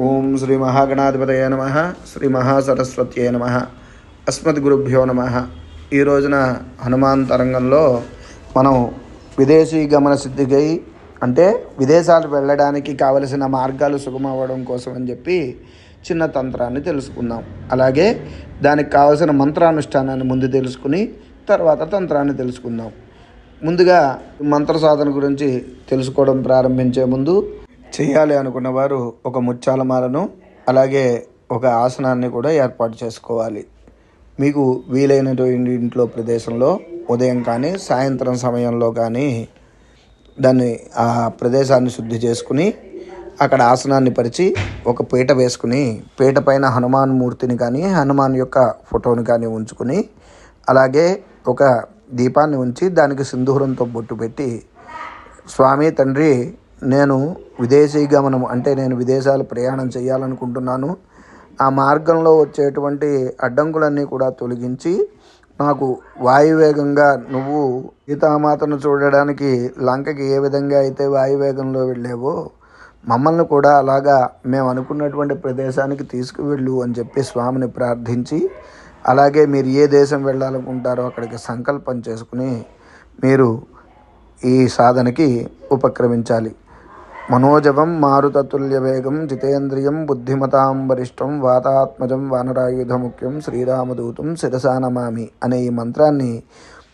ఓం శ్రీ మహాగణాధిపతయ నమ శ్రీ మహాసరస్వత్యే నమ అస్మద్గురుభ్యో నమ. ఈ రోజున హనుమాన్ తరంగంలో మనం విదేశీ గమన సిద్ధికై అంటే విదేశాలు వెళ్ళడానికి కావలసిన మార్గాలు సుగమవ్వడం కోసం అని చెప్పి చిన్న తంత్రాన్ని తెలుసుకుందాం. అలాగే దానికి కావలసిన మంత్రానుష్ఠానాన్ని ముందు తెలుసుకుని తర్వాత తంత్రాన్ని తెలుసుకుందాం. ముందుగా మంత్ర సాధన గురించి తెలుసుకోవడం ప్రారంభించే ముందు చేయాలి అనుకున్న వారు ఒక ముచ్చాలమాలను అలాగే ఒక ఆసనాన్ని కూడా ఏర్పాటు చేసుకోవాలి. మీకు వీలైనటువంటి ఇంట్లో ప్రదేశంలో ఉదయం కానీ సాయంత్రం సమయంలో కానీ దాన్ని ఆ ప్రదేశాన్ని శుద్ధి చేసుకుని అక్కడ ఆసనాన్ని పరిచి ఒక పీట వేసుకుని పీట పైన హనుమాన్ మూర్తిని కానీ హనుమాన్ యొక్క ఫోటోని కానీ ఉంచుకుని అలాగే ఒక దీపాన్ని ఉంచి దానికి సింధూరంతో బొట్టు పెట్టి స్వామి తండ్రి నేను విదేశీ గమనం అంటే నేను విదేశాలు ప్రయాణం చేయాలనుకుంటున్నాను. ఆ మార్గంలో వచ్చేటువంటి అడ్డంకులన్నీ కూడా తొలగించి నాకు వాయువేగంగా నువ్వు సీతామాతను చూడడానికి లంకకి ఏ విధంగా అయితే వాయువేగంలో వెళ్ళావో మమ్మల్ని కూడా అలాగా మేము అనుకున్నటువంటి ప్రదేశానికి తీసుకువెళ్ళు అని చెప్పి స్వామిని ప్రార్థించి అలాగే మీరు ఏ దేశం వెళ్ళాలనుకుంటారో అక్కడికి సంకల్పం చేసుకుని మీరు ఈ సాధనకి ఉపక్రమించాలి. మనోజవం మారుతతుల్య వేగం జితేంద్రియం బుద్ధిమతాం వరిష్టం వాతాత్మజం వానరాయుధ ముఖ్యం శ్రీరామదూతం శిరసా నమామి అనే ఈ మంత్రాన్ని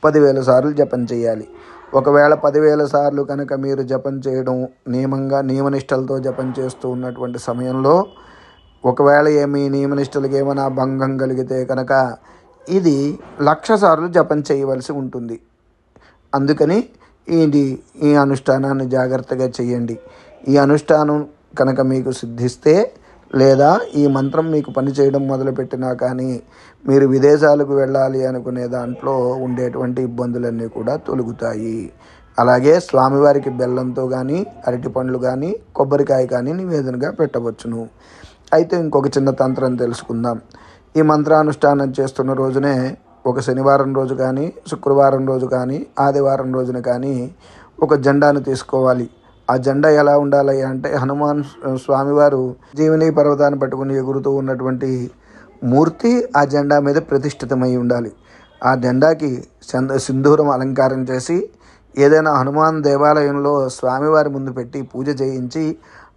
పదివేల సార్లు జపం చేయాలి. ఒకవేళ పదివేల సార్లు కనుక మీరు జపం చేయడం నియమంగా నియమనిష్టలతో జపం చేస్తూ ఉన్నటువంటి సమయంలో ఒకవేళ ఏమి నియమనిష్టలకి ఏమైనా భంగం కలిగితే కనుక ఇది లక్ష సార్లు జపం చేయవలసి ఉంటుంది. అందుకని ఇది ఈ అనుష్ఠానాన్ని జాగ్రత్తగా చేయండి. ఈ అనుష్ఠానం కనుక మీకు సిద్ధిస్తే లేదా ఈ మంత్రం మీకు పనిచేయడం మొదలుపెట్టినా కానీ మీరు విదేశాలకు వెళ్ళాలి అనుకునే దాంట్లో ఉండేటువంటి ఇబ్బందులన్నీ కూడా తొలుగుతాయి. అలాగే స్వామివారికి బెల్లంతో కానీ అరటి పండ్లు కానీ కొబ్బరికాయ కానీ నివేదనగా పెట్టవచ్చును. అయితే ఇంకొక చిన్న తంత్రం తెలుసుకుందాం. ఈ మంత్రానుష్ఠానం చేస్తున్న రోజునే ఒక శనివారం రోజు కానీ శుక్రవారం రోజు కానీ ఆదివారం రోజున కానీ ఒక జెండాను తీసుకోవాలి. ఆ జెండా ఎలా ఉండాలి అంటే హనుమాన్ స్వామివారు జీవని పర్వతాన్ని పట్టుకుని ఎగురుతూ ఉన్నటువంటి మూర్తి ఆ జెండా మీద ప్రతిష్ఠితమై ఉండాలి. ఆ జెండాకి చంద సింధూరం అలంకారం చేసి ఏదైనా హనుమాన్ దేవాలయంలో స్వామివారి ముందు పెట్టి పూజ చేయించి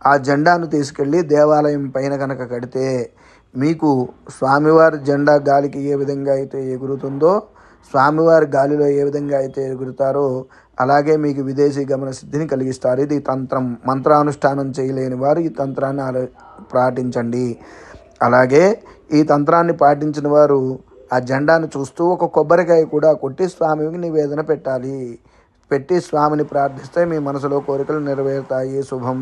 ఆ జెండాను తీసుకెళ్ళి దేవాలయం పైన కనుక కడితే మీకు స్వామివారి జెండా గాలికి ఏ విధంగా అయితే ఎగురుతుందో స్వామివారి గాలిలో ఏ విధంగా అయితే ఎగురుతారో అలాగే మీకు విదేశీ గమన సిద్ధిని కలిగిస్తారు. ఇది తంత్రం మంత్రానుష్ఠానం చేయలేని వారు ఈ తంత్రాన్ని ఆలో పాటించండి. అలాగే ఈ తంత్రాన్ని పాటించిన వారు ఆ జెండాను చూస్తూ ఒక కొబ్బరికాయ కూడా కొట్టి స్వామికి నివేదన పెట్టాలి. పెట్టి స్వామిని ప్రార్థిస్తే మీ మనసులో కోరికలు నెరవేరుతాయి. శుభం.